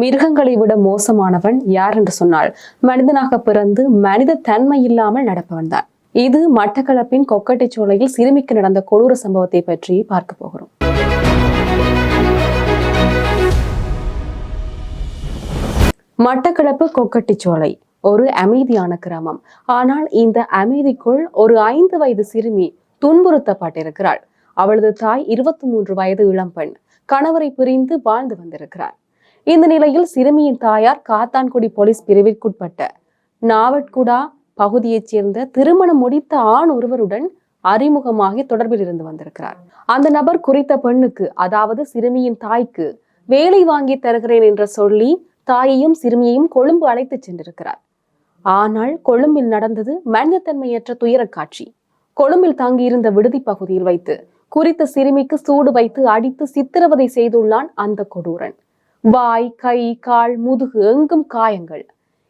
மிருகங்களை விட மோசமானவன் யார் என்று சொன்னால் மனிதனாக பிறந்து மனித தன்மை இல்லாமல் நடப்பவன் தான். இது மட்டக்களப்பின் கொக்கட்டிச்சோலையில் சிறுமிக்கு நடந்த கொடூர சம்பவத்தை பற்றி பார்க்க போகிறோம். மட்டக்களப்பு கொக்கட்டிச்சோலை ஒரு அமைதியான கிராமம். ஆனால் இந்த அமைதிக்குள் ஒரு ஐந்து வயது சிறுமி துன்புறுத்தப்பட்டிருக்கிறாள். அவளது தாய் இருபத்தி மூன்று வயது இளம்பெண் கணவரை பிரிந்து வாழ்ந்து வந்திருக்கிறார். இந்த நிலையில் சிறுமியின் தாயார் காத்தான்குடி போலீஸ் பிரிவிற்குட்பட்ட நாவட்குடா பகுதியைச் சேர்ந்த திருமணம் முடித்த ஆண் ஒருவருடன் அறிமுகமாகி தொடர்பில் இருந்து வந்திருக்கிறார். அந்த நபர் குறித்த பெண்ணுக்கு அதாவது சிறுமியின் தாய்க்கு வேலை வாங்கி தருகிறேன் என்று சொல்லி தாயையும் சிறுமியையும் கொழும்பு அழைத்து சென்றிருக்கிறார். ஆனால் கொழும்பில் நடந்தது மனிதத்தன்மையற்ற துயரக் காட்சி. கொழும்பில் தங்கியிருந்த விடுதி பகுதியில் வைத்து குறித்த சிறுமிக்கு சூடு வைத்து அடித்து சித்திரவதை செய்துள்ளான் அந்த கொடூரன். வாய் கை கால் முதுகு எங்கும் காயங்கள்.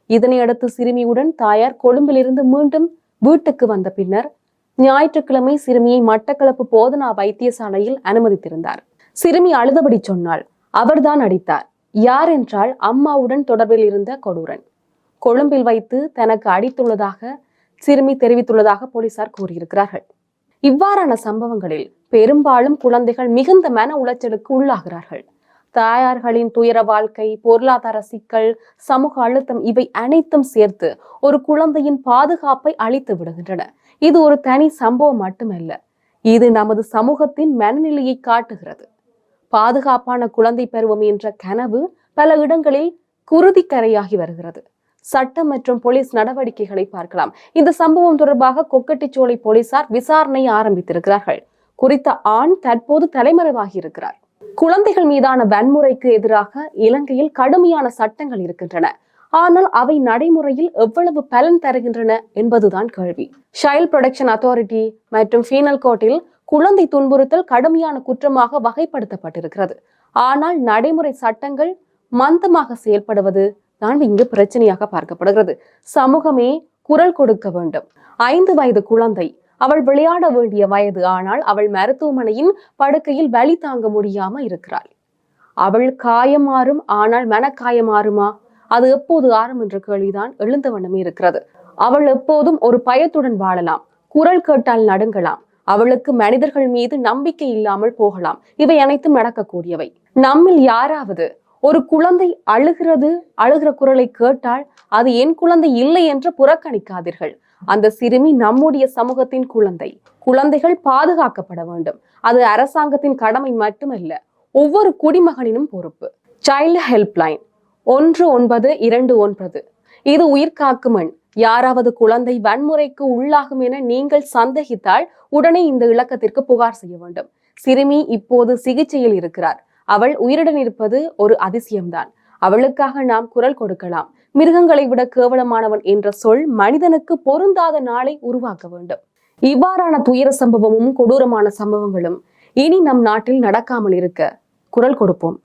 இதனை அடுத்து சிறுமியுடன் தாயார் கொழும்பிலிருந்து மீண்டும் வீட்டுக்கு வந்த பின்னர் ஞாயிற்றுக்கிழமை சிறுமியை மட்டக்களப்பு போதனா வைத்தியசாலையில் அனுமதித்திருந்தார். சிறுமி அழுதபடி சொன்னால் அவர்தான் அடித்தார். யார் என்றால் அம்மாவுடன் தொடர்பில் இருந்த கொடூரன். கொழும்பில் வைத்து தனக்கு அடித்துள்ளதாக சிறுமி தெரிவித்துள்ளதாக போலீசார் கூறியிருக்கிறார்கள். இவ்வாறான சம்பவங்களில் பெரும்பாலும் குழந்தைகள் மிகுந்த மன உளைச்சலுக்கு உள்ளாகிறார்கள். தாயார்களின் துயர வாழ்க்கை பொருளாதார சிக்கல் சமூக அழுத்தம் இவை அனைத்தும் சேர்த்து ஒரு குழந்தையின் பாதுகாப்பை அழித்து விடுகின்றன. இது ஒரு தனி சம்பவம் மட்டுமல்ல இது நமது சமூகத்தின் மனநிலையை காட்டுகிறது. பாதுகாப்பான குழந்தை பருவம் என்ற கனவு பல இடங்களில் குருதிக்கரையாகி வருகிறது. சட்டம் மற்றும் போலீஸ் நடவடிக்கைகளை பார்க்கலாம். இந்த சம்பவம் தொடர்பாக கொக்கட்டிச்சோலை போலீசார் விசாரணை ஆரம்பித்திருக்கிறார்கள். குறித்த ஆண் தற்போது தலைமறைவாகி இருக்கிறார். குழந்தைகள் மீதான வன்முறைக்கு எதிராக இலங்கையில் கடுமையான சட்டங்கள் இருக்கின்றன. ஆனால் அவை நடைமுறையில் எவ்வளவு பலன் தருகின்றன என்பதுதான் கேள்வி. சைல்ட் ப்ரொடக்ஷன் அத்தாரிட்டி மற்றும் ஃபீனல் கோர்ட்டில் குழந்தை துன்புறுத்தல் கடுமையான குற்றமாக வகைப்படுத்தப்பட்டிருக்கிறது. ஆனால் நடைமுறை சட்டங்கள் மந்தமாக செயல்படுவது தான் இங்கு பிரச்சனையாக பார்க்கப்படுகிறது. சமூகமே குரல் கொடுக்க வேண்டும். ஐந்து வயது குழந்தை அவள் விளையாட வேண்டிய வயது. ஆனால் அவள் மருத்துவமனையின் படுக்கையில் வலி தாங்க முடியாம இருக்கிறாள். அவள் காயமாறும் ஆனால் மனக்காயமாறுமா அது எப்போது ஆறும் என்ற கேள்விதான் எழுந்த இருக்கிறது. அவள் எப்போதும் ஒரு பயத்துடன் வாழலாம். குரல் கேட்டால் நடுங்கலாம். அவளுக்கு மனிதர்கள் மீது நம்பிக்கை இல்லாமல் போகலாம். இவை அனைத்தும் நடக்கக்கூடியவை. நம்மில் யாராவது ஒரு குழந்தை அழுகிறது அழுகிற குரலை கேட்டால் அது என் குழந்தை இல்லை என்று புறக்கணிக்காதீர்கள். அந்த சிறுமி நம்முடைய சமூகத்தின் குழந்தை. குழந்தைகள் பாதுகாக்கப்பட வேண்டும். அது அரசாங்கத்தின் கடமை மட்டுமல்ல ஒவ்வொரு குடிமகனினும் பொறுப்பு. சைல்டு ஹெல்ப்லைன் ஒன்று ஒன்பது இரண்டு ஒன்பது. இது உயிர் காக்கும் எண். யாராவது குழந்தை வன்முறைக்கு உள்ளாகும் என நீங்கள் சந்தேகித்தால் உடனே இந்த இலக்கத்திற்கு புகார் செய்ய வேண்டும். சிறுமி இப்போது சிகிச்சையில் இருக்கிறார். அவள் உயிருடன் இருப்பது ஒரு அதிசயம்தான். அவளுக்காக நாம் குரல் கொடுக்கலாம். மிருகங்களை விட கேவலமானவன் என்ற சொல் மனிதனுக்கு பொருந்தாத நாளை உருவாக்க வேண்டும். இவ்வாறான துயர சம்பவமும் கொடூரமான சம்பவங்களும் இனி நம் நாட்டில் நடக்காமல் இருக்க குரல் கொடுப்போம்.